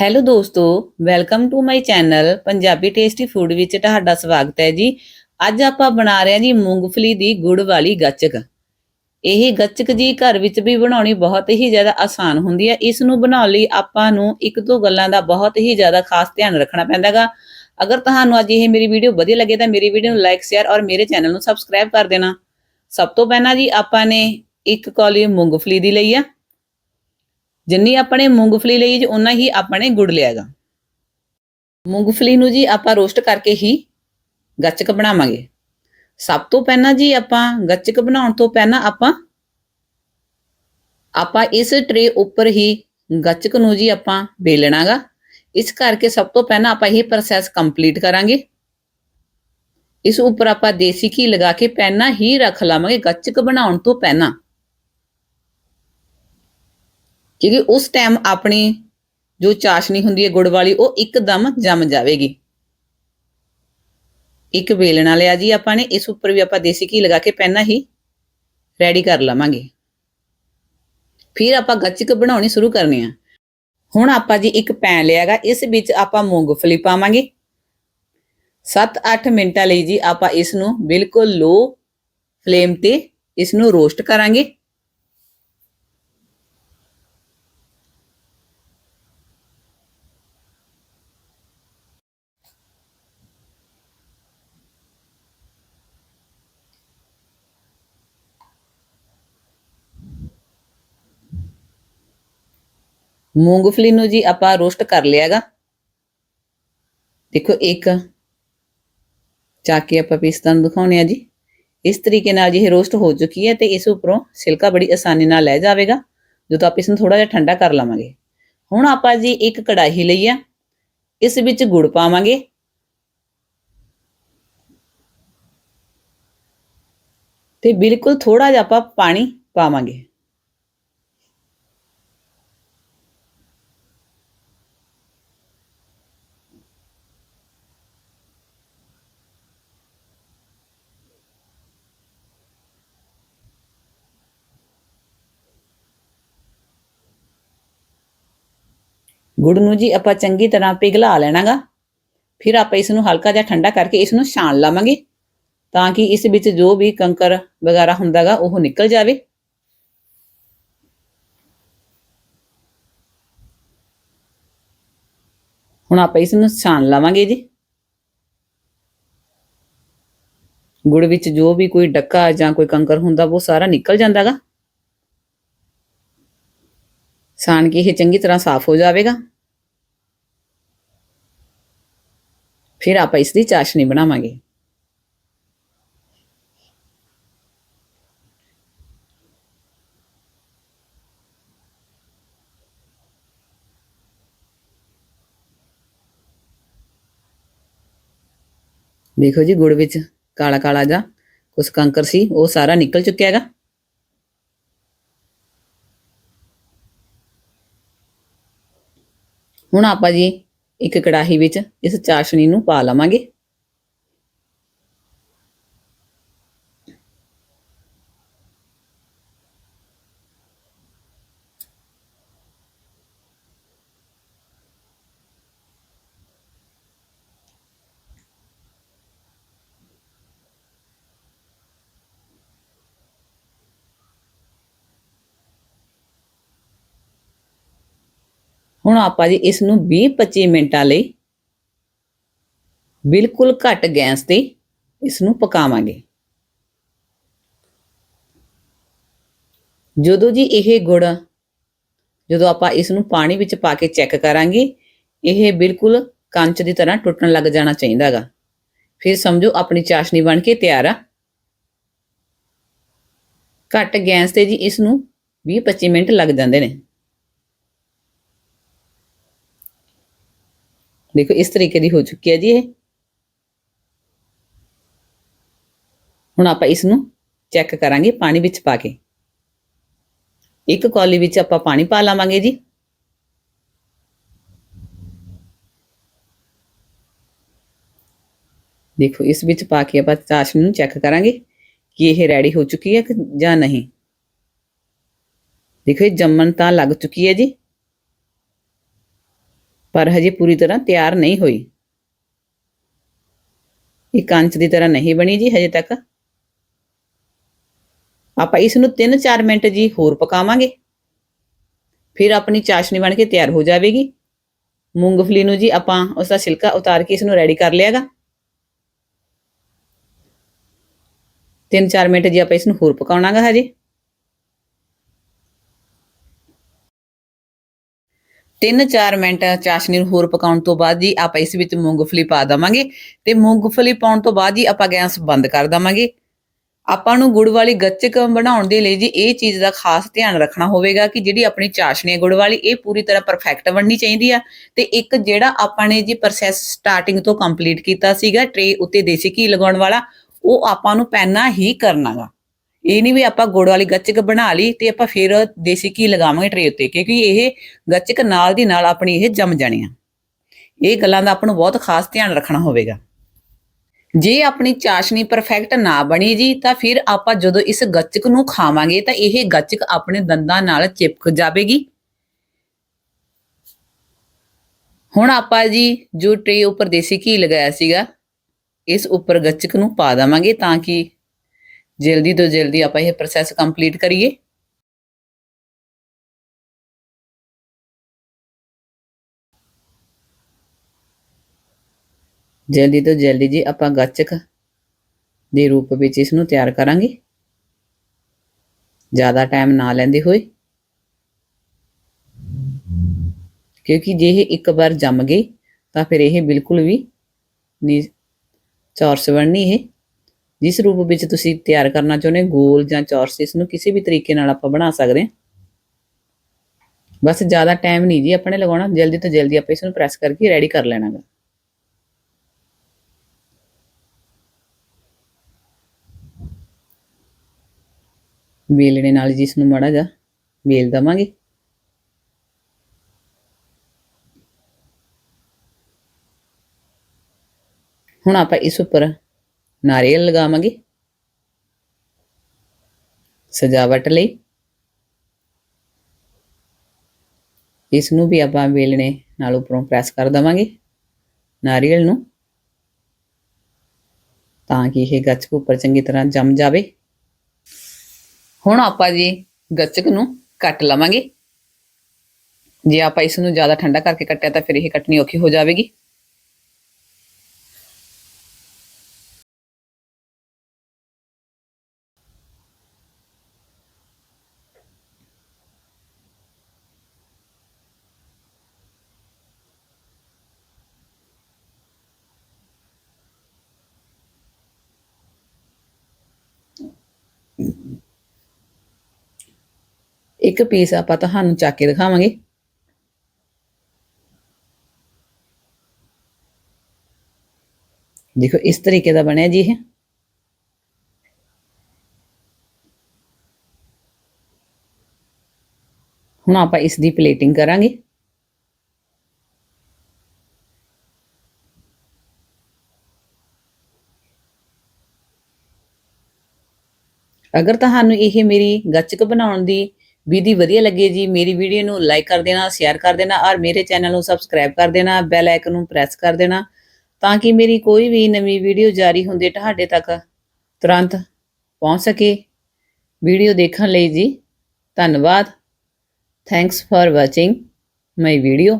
Hello ਦੋਸਤੋ welcome to my channel Punjabi tasty food ਵਿੱਚ ਤੁਹਾਡਾ ਸਵਾਗਤ ਹੈ ਜੀ। ਅੱਜ ਆਪਾਂ ਬਣਾ ਰਹੇ ਹਾਂ ਜੀ ਮੂੰਗਫਲੀ ਦੀ ਗੁੜ ਵਾਲੀ ਗੱਚਕ। ਇਹ ਗੱਚਕ ਜੀ ਘਰ ਵਿੱਚ ਵੀ ਬਣਾਉਣੀ ਬਹੁਤ ਹੀ ਜ਼ਿਆਦਾ ਆਸਾਨ ਹੁੰਦੀ ਹੈ। ਇਸ ਨੂੰ ਬਣਾਉਣ ਲਈ ਆਪਾਂ ਨੂੰ ਇੱਕ ਦੋ ਗੱਲਾਂ ਦਾ ਬਹੁਤ ਹੀ ਜ਼ਿਆਦਾ ਖਾਸ ਧਿਆਨ ਰੱਖਣਾ ਪੈਂਦਾਗਾ। ਅਗਰ ਤੁਹਾਨੂੰ ਅੱਜ ਇਹ ਮੇਰੀ ਵੀਡੀਓ ਵਧੀਆ ਲੱਗੇ ਤਾਂ ਮੇਰੀ ਵੀਡੀਓ ਨੂੰ ਲਾਈਕ ਸ਼ੇਅਰ ਔਰ ਮੇਰੇ ਚੈਨਲ ਨੂੰ ਸਬਸਕ੍ਰਾਈਬ ਕਰ ਦੇਣਾ। ਸਭ ਤੋਂ ਪਹਿਲਾਂ ਜੀ ਆਪਾਂ ਨੇ ਇੱਕ ਕੌਲੀ ਮੂੰਗਫਲੀ ਦੀ ਲਈ ਆ। ਜਿੰਨੀ ਆਪਣੇ ਮੂੰਗਫਲੀ ਲਈ ਜੀ ਉਨਾ ਹੀ ਆਪਣੇ ਗੁੜ ਲਿਆਗਾ ਮੂੰਗਫਲੀ ਨੂੰ ਜੀ ਆਪਾਂ ਰੋਸਟ ਕਰਕੇ ਹੀ ਗੱਚਕ ਬਣਾਵਾਂਗੇ। ਸਭ ਤੋਂ ਪਹਿਲਾਂ ਜੀ ਆਪਾਂ ਗੱਚਕ ਬਣਾਉਣ ਤੋਂ ਪਹਿਲਾਂ ਆਪਾਂ ਆਪਾਂ ਇਸ ਟਰੇ ਉੱਪਰ ਹੀ ਗੱਚਕ ਨੂੰ ਜੀ ਆਪਾਂ ਵੇਲਣਾਗਾ। ਇਸ ਕਰਕੇ ਸਭ ਤੋਂ ਪਹਿਲਾਂ ਆਪਾਂ ਇਹ ਪ੍ਰੋਸੈਸ ਕੰਪਲੀਟ ਕਰਾਂਗੇ। ਇਸ ਉੱਪਰ ਆਪਾਂ ਦੇਸੀ ਘੀ ਲਗਾ ਕੇ ਪਹਿਲਾਂ ਹੀ ਰੱਖ ਲਾਵਾਂਗੇ ਗੱਚਕ ਬਣਾਉਣ ਤੋਂ ਪਹਿਲਾਂ। ਕਿਉਂਕਿ ਉਸ ਟਾਈਮ ਆਪਣੀ ਜੋ ਚਾਸ਼ਨੀ ਹੁੰਦੀ ਹੈ ਗੁੜ ਵਾਲੀ, ਉਹ ਇੱਕਦਮ ਜੰਮ ਜਾਵੇਗੀ। ਇੱਕ ਵੇਲਣਾ ਲਿਆ ਜੀ ਆਪਾਂ ਨੇ, ਇਸ ਉੱਪਰ ਵੀ ਆਪਾਂ ਦੇਸੀ ਘੀ ਲਗਾ ਕੇ ਪਹਿਲਾਂ ਹੀ ਰੈਡੀ ਕਰ ਲਵਾਂਗੇ। ਫਿਰ ਆਪਾਂ ਗੱਚਕ ਬਣਾਉਣੀ ਸ਼ੁਰੂ ਕਰਨੀ ਆ। ਹੁਣ ਆਪਾਂ ਜੀ ਇੱਕ ਪੈਨ ਲਿਆਗਾ ਇਸ ਵਿੱਚ ਆਪਾਂ ਮੂੰਗਫਲੀ ਪਾਵਾਂਗੇ। 7-8 ਮਿੰਟਾਂ ਲਈ ਜੀ ਆਪਾਂ ਇਸ ਨੂੰ ਬਿਲਕੁਲ ਲੋ ਫਲੇਮ ਤੇ ਇਸ ਨੂੰ ਰੋਸਟ ਕਰਾਂਗੇ। ਮੂੰਗਫਲੀ ਨੂੰ ਜੀ ਆਪਾਂ ਰੋਸਟ ਕਰ ਲਿਆਗਾ। ਦੇਖੋ ਇੱਕ ਚਾਕੇ ਆਪਾਂ ਪੀਸਤਾਂ ਨੂੰ ਦਿਖਾਉਣੇ ਆ ਜੀ। ਇਸ ਤਰੀਕੇ ਨਾਲ ਜੀ ਇਹ ਰੋਸਟ ਹੋ ਚੁੱਕੀ ਹੈ ਤੇ ਇਸ ਉੱਪਰੋਂ ਸਿਲਕਾ ਬੜੀ ਆਸਾਨੀ ਨਾਲ ਲੈ ਜਾਵੇਗਾ। ਜਦੋਂ ਆਪਾਂ ਇਸ ਨੂੰ ਥੋੜਾ ਜਿਹਾ ਠੰਡਾ ਕਰ ਲਵਾਂਗੇ। ਹੁਣ ਆਪਾਂ ਜੀ ਇੱਕ ਕੜਾਹੀ ਲਈ ਆ। ਇਸ ਵਿੱਚ ਗੁੜ ਪਾਵਾਂਗੇ। ਤੇ ਬਿਲਕੁਲ ਥੋੜਾ ਜਿਹਾ ਆਪਾਂ ਪਾਣੀ ਪਾਵਾਂਗੇ। ਗੁੜ ਨੂੰ ਜੀ ਆਪਾਂ ਚੰਗੀ ਤਰ੍ਹਾਂ ਪਿਘਲਾ ਲੈਣਾਗਾ। ਫਿਰ ਆਪਾਂ ਇਸ ਨੂੰ ਹਲਕਾ ਜਿਹਾ ਠੰਡਾ ਕਰਕੇ ਇਸ ਨੂੰ ਛਾਣ ਲਵਾਂਗੇ ਤਾਂ ਕਿ ਇਸ ਵਿੱਚ ਜੋ ਵੀ ਕੰਕਰ ਵਗੈਰਾ ਹੁੰਦਾਗਾ ਉਹ ਨਿਕਲ ਜਾਵੇ। ਹੁਣ ਆਪਾਂ ਇਸ ਨੂੰ ਛਾਣ ਲਵਾਂਗੇ ਜੀ। ਗੁੜ ਵਿੱਚ ਜੋ ਵੀ ਕੋਈ ਡੱਕਾ ਜਾਂ ਕੋਈ ਕੰਕਰ ਹੁੰਦਾ ਉਹ ਸਾਰਾ ਨਿਕਲ ਜਾਂਦਾਗਾ। ਛਾਣ ਕੇ ਇਹ ਚੰਗੀ ਤਰ੍ਹਾਂ ਸਾਫ਼ ਹੋ ਜਾਵੇਗਾ। ਫਿਰ ਆਪਾਂ ਇਸ ਦੀ ਚਾਸ਼ਨੀ ਬਣਾਵਾਂਗੇ। ਦੇਖੋ ਜੀ ਗੁੜ ਵਿੱਚ ਕਾਲਾ ਕਾਲਾ ਜਾ ਕੁਛ ਕੰਕਰ ਸੀ, ਉਹ ਸਾਰਾ ਨਿਕਲ ਚੁੱਕਿਆ ਹੈਗਾ। ਹੁਣ ਆਪਾਂ ਜੀ ਇੱਕ ਕੜਾਹੀ ਵਿੱਚ ਇਸ ਚਾਸ਼ਨੀ ਨੂੰ ਪਾ ਲਵਾਂਗੇ। ਹੁਣ ਆਪਾਂ ਜੀ ਇਸ ਨੂੰ 20-25 ਮਿੰਟਾਂ ਲਈ ਬਿਲਕੁਲ ਘੱਟ ਗੈਸ ਤੇ ਇਸ ਨੂੰ ਪਕਾਵਾਂਗੇ। ਜਦੋਂ ਜੀ ਇਹ ਗੁੜ, ਜਦੋਂ ਆਪਾਂ ਇਸ ਨੂੰ ਪਾਣੀ ਵਿੱਚ ਪਾ ਕੇ ਚੈੱਕ ਕਰਾਂਗੇ, ਇਹ ਬਿਲਕੁਲ ਕੰਚ ਦੀ ਤਰ੍ਹਾਂ ਟੁੱਟਣ ਲੱਗ ਜਾਣਾ ਚਾਹੀਦਾ ਚਾਹੀਦਾਗਾ। ਫਿਰ ਸਮਝੋ ਆਪਣੀ ਚਾਸ਼ਨੀ ਬਣ ਕੇ ਤਿਆਰ ਆ। ਘੱਟ ਗੈਸ ਤੇ ਜੀ ਇਸ ਨੂੰ 20-25 ਮਿੰਟ ਲੱਗ ਜਾਂਦੇ ਨੇ। ਦੇਖੋ, ਇਸ ਤਰੀਕੇ ਦੀ ਹੋ ਚੁੱਕੀ ਹੈ ਜੀ ਇਹ। ਹੁਣ ਆਪਾਂ ਇਸ ਨੂੰ ਚੈੱਕ ਕਰਾਂਗੇ ਪਾਣੀ ਵਿੱਚ ਪਾ ਕੇ। ਇੱਕ ਕੌਲੀ ਵਿੱਚ ਆਪਾਂ ਪਾਣੀ ਪਾ ਲਾਵਾਂਗੇ ਜੀ। ਦੇਖੋ, ਇਸ ਵਿੱਚ ਪਾ ਕੇ ਆਪਾਂ ਚਾਸ਼ਨੀ ਨੂੰ ਚੈੱਕ ਕਰਾਂਗੇ ਕਿ ਇਹ ਰੈਡੀ ਹੋ ਚੁੱਕੀ ਹੈ ਜਾਂ ਨਹੀਂ। ਦੇਖੋ, ਇਹ ਜੰਮਣ ਤਾਂ ਲੱਗ ਚੁੱਕੀ ਹੈ ਜੀ। ਪਰ ਹਜੇ ਪੂਰੀ ਤਰ੍ਹਾਂ ਤਿਆਰ ਨਹੀਂ ਹੋਈ। ਇਹ ਕੰਚ ਦੀ ਤਰ੍ਹਾਂ ਨਹੀਂ ਬਣੀ ਜੀ ਹਜੇ ਤੱਕ। ਆਪਾਂ ਇਸ ਨੂੰ 3-4 ਮਿੰਟ ਜੀ ਹੋਰ ਪਕਾਵਾਂਗੇ। ਫਿਰ ਆਪਣੀ ਚਾਸ਼ਨੀ ਬਣ ਕੇ ਤਿਆਰ ਹੋ ਜਾਵੇਗੀ। ਮੂੰਗਫਲੀ ਨੂੰ ਜੀ ਆਪਾਂ ਉਸ ਦਾ ਛਿਲਕਾ ਉਤਾਰ ਕੇ ਇਸ ਨੂੰ ਰੈਡੀ ਕਰ ਲਿਆਗਾ। 3-4 ਮਿੰਟ ਜੀ ਆਪਾਂ ਇਸ ਨੂੰ ਹੋਰ ਪਕਾਉਣਾਗਾ ਹਜੇ। 3-4 ਮਿੰਟ ਚਾਸ਼ਨੀ ਨੂੰ ਹੋਰ ਪਕਾਉਣ ਤੋਂ ਬਾਅਦ ਜੀ ਆਪਾਂ ਇਸ ਵਿੱਚ ਮੂੰਗਫਲੀ ਪਾ ਦਵਾਂਗੇ ਤੇ ਮੂੰਗਫਲੀ ਪਾਉਣ ਤੋਂ ਬਾਅਦ ਜੀ ਆਪਾਂ ਗੈਸ ਬੰਦ ਕਰ ਦਵਾਂਗੇ। ਆਪਾਂ ਨੂੰ ਗੁੜ ਵਾਲੀ ਗੱਚਕ ਬਣਾਉਣ ਦੇ ਲਈ ਜੀ ਇਹ ਚੀਜ਼ ਦਾ ਖਾਸ ਧਿਆਨ ਰੱਖਣਾ ਹੋਵੇਗਾ ਕਿ ਜਿਹੜੀ ਆਪਣੀ ਚਾਸ਼ਨੀ ਹੈ ਗੁੜ ਵਾਲੀ, ਇਹ ਪੂਰੀ ਤਰ੍ਹਾਂ ਪਰਫੈਕਟ ਬਣਨੀ ਚਾਹੀਦੀ ਆ। ਤੇ ਇੱਕ ਜਿਹੜਾ ਆਪਾਂ ਨੇ ਜੀ ਪ੍ਰੋਸੈਸ ਸਟਾਰਟਿੰਗ ਤੋਂ ਕੰਪਲੀਟ ਕੀਤਾ ਸੀਗਾ ਟਰੇ ਉੱਤੇ ਦੇਸੀ ਘੀ ਲਗਾਉਣ ਵਾਲਾ, ਉਹ ਆਪਾਂ ਨੂੰ ਪੈਨਾ ਹੀ ਕਰਨਾਗਾ ਇਹ ਨਹੀਂ ਵੀ ਆਪਾਂ ਗੁੜ ਵਾਲੀ ਗੱਚਕ ਬਣਾ ਲਈ ਤੇ ਆਪਾਂ ਫਿਰ ਦੇਸੀ ਘੀ ਲਗਾਵਾਂਗੇ ਟਰੇ ਉੱਤੇ, ਕਿਉਂਕਿ ਇਹ ਗੱਚਕ ਨਾਲ ਦੀ ਨਾਲ ਆਪਣੀ ਇਹ ਜੰਮ ਜਾਣੀ ਆ। ਇਹ ਗੱਲਾਂ ਦਾ ਆਪਾਂ ਨੂੰ ਬਹੁਤ ਖਾਸ ਧਿਆਨ ਰੱਖਣਾ ਹੋਵੇਗਾ। ਜੇ ਆਪਣੀ ਚਾਸ਼ਨੀ ਪਰਫੈਕਟ ਨਾ ਬਣੀ ਜੀ, ਤਾਂ ਫਿਰ ਆਪਾਂ ਜਦੋਂ ਇਸ ਗੱਚਕ ਨੂੰ ਖਾਵਾਂਗੇ, ਤਾਂ ਇਹ ਗੱਚਕ ਆਪਣੇ ਦੰਦਾਂ ਨਾਲ ਚਿਪਕ ਜਾਵੇਗੀ। ਹੁਣ ਆਪਾਂ ਜੀ ਜੋ ਟਰੇ ਉੱਪਰ ਦੇਸੀ ਘੀ ਲਗਾਇਆ ਸੀਗਾ, ਇਸ ਉੱਪਰ ਗੱਚਕ ਨੂੰ ਪਾ ਦੇਵਾਂਗੇ ਤਾਂ ਕਿ ਜਲਦੀ ਤੋਂ ਜਲਦੀ ਆਪਾਂ ਇਹ ਪ੍ਰੋਸੈਸ ਕੰਪਲੀਟ ਕਰੀਏ। ਜਲਦੀ ਤੋਂ ਜਲਦੀ ਜੀ ਆਪਾਂ ਗੱਚਕ ਦੇ ਰੂਪ ਵਿੱਚ ਇਸ ਨੂੰ ਤਿਆਰ ਕਰਾਂਗੇ। ਜ਼ਿਆਦਾ ਟਾਈਮ ਨਾ ਲੈਂਦੇ ਹੋਏ। ਕਿਉਂਕਿ ਜੇ ਇਹ ਇੱਕ ਵਾਰ ਜੰਮ ਗਏ ਤਾਂ ਫਿਰ ਇਹ ਬਿਲਕੁਲ ਵੀ ਨਹੀਂ ਚੌਰਸ ਬਣਨੀ ਇਹ। ਜਿਸ ਰੂਪ ਵਿੱਚ ਤੁਸੀਂ ਤਿਆਰ ਕਰਨਾ ਚਾਹੁੰਦੇ ਹੋ, ਗੋਲ ਜਾਂ ਚੌਰਸ ਇਸ ਨੂੰ ਕਿਸੇ ਵੀ ਤਰੀਕੇ ਨਾਲ ਆਪਾਂ ਬਣਾ ਸਕਦੇ ਹਾਂ। ਬਸ ਜ਼ਿਆਦਾ ਟਾਈਮ ਨਹੀਂ ਜੀ ਆਪਣੇ ਲਗਾਉਣਾ ਜਲਦੀ ਤੋਂ ਜਲਦੀ ਆਪਾਂ ਇਸ ਨੂੰ ਪ੍ਰੈਸ ਕਰਕੇ ਰੈਡੀ ਕਰ ਲੈਣਾ ਗਾ ਵੇਲਣੇ ਨਾਲ ਜਿਸ ਨੂੰ ਮਾੜਾ ਜਾ ਵੇਲ ਦਵਾਂਗੇ। ਹੁਣ ਆਪਾਂ ਇਸ ਉੱਪਰ ਨਾਰੀਅਲ ਲਗਾਵਾਂਗੇ। ਸਜਾਵਟ ਲਈ। ਇਸ ਨੂੰ ਵੀ ਆਪਾਂ ਵੇਲਣੇ ਨਾਲ ਉੱਪਰੋਂ ਪ੍ਰੈਸ ਕਰ ਦਵਾਂਗੇ ਨਾਰੀਅਲ ਨੂੰ। ਤਾਂ ਕਿ ਇਹ ਗੱਚਕ ਉੱਪਰ ਚੰਗੀ ਤਰ੍ਹਾਂ ਜੰਮ ਜਾਵੇ। ਹੁਣ ਆਪਾਂ ਜੀ ਗੱਚਕ ਨੂੰ ਕੱਟ ਲਵਾਂਗੇ। ਜੇ ਆਪਾਂ ਇਸ ਨੂੰ ਜ਼ਿਆਦਾ ਠੰਡਾ ਕਰਕੇ ਕੱਟਿਆ ਤਾਂ ਫਿਰ ਇਹ ਕੱਟਣੀ ਔਖੀ ਹੋ ਜਾਵੇਗੀ। ਇੱਕ ਪੀਸ ਆਪਾਂ ਤੁਹਾਨੂੰ ਚੱਕ ਕੇ ਦਿਖਾਵਾਂਗੇ। ਦੇਖੋ, ਇਸ ਤਰੀਕੇ ਦਾ ਬਣਿਆ ਜੀ ਇਹ। ਹੁਣ ਆਪਾਂ ਇਸ ਦੀ ਪਲੇਟਿੰਗ ਕਰਾਂਗੇ। ਅਗਰ ਤੁਹਾਨੂੰ ਇਹ ਮੇਰੀ ਗੱਚਕ ਬਣਾਉਣ ਦੀ ਵਿਧੀ ਵਧੀਆ ਲੱਗੇ ਜੀ, ਮੇਰੀ ਵੀਡੀਓ ਨੂੰ ਲਾਈਕ ਕਰ ਦੇਣਾ ਸ਼ੇਅਰ ਕਰ ਦੇਣਾ ਔਰ ਮੇਰੇ ਚੈਨਲ ਨੂੰ ਸਬਸਕ੍ਰਾਈਬ ਕਰ ਦੇਣਾ ਬੈਲ ਆਈਕਨ ਨੂੰ ਪ੍ਰੈਸ ਕਰ ਦੇਣਾ ਤਾਂ ਕਿ ਮੇਰੀ ਕੋਈ ਵੀ ਨਵੀਂ ਵੀਡੀਓ ਜਾਰੀ ਹੁੰਦੇ ਤੁਹਾਡੇ ਤੱਕ ਤੁਰੰਤ ਪਹੁੰਚ ਸਕੇ। ਵੀਡੀਓ ਦੇਖਣ ਲਈ ਜੀ, ਧੰਨਵਾਦ। Thanks for watching my video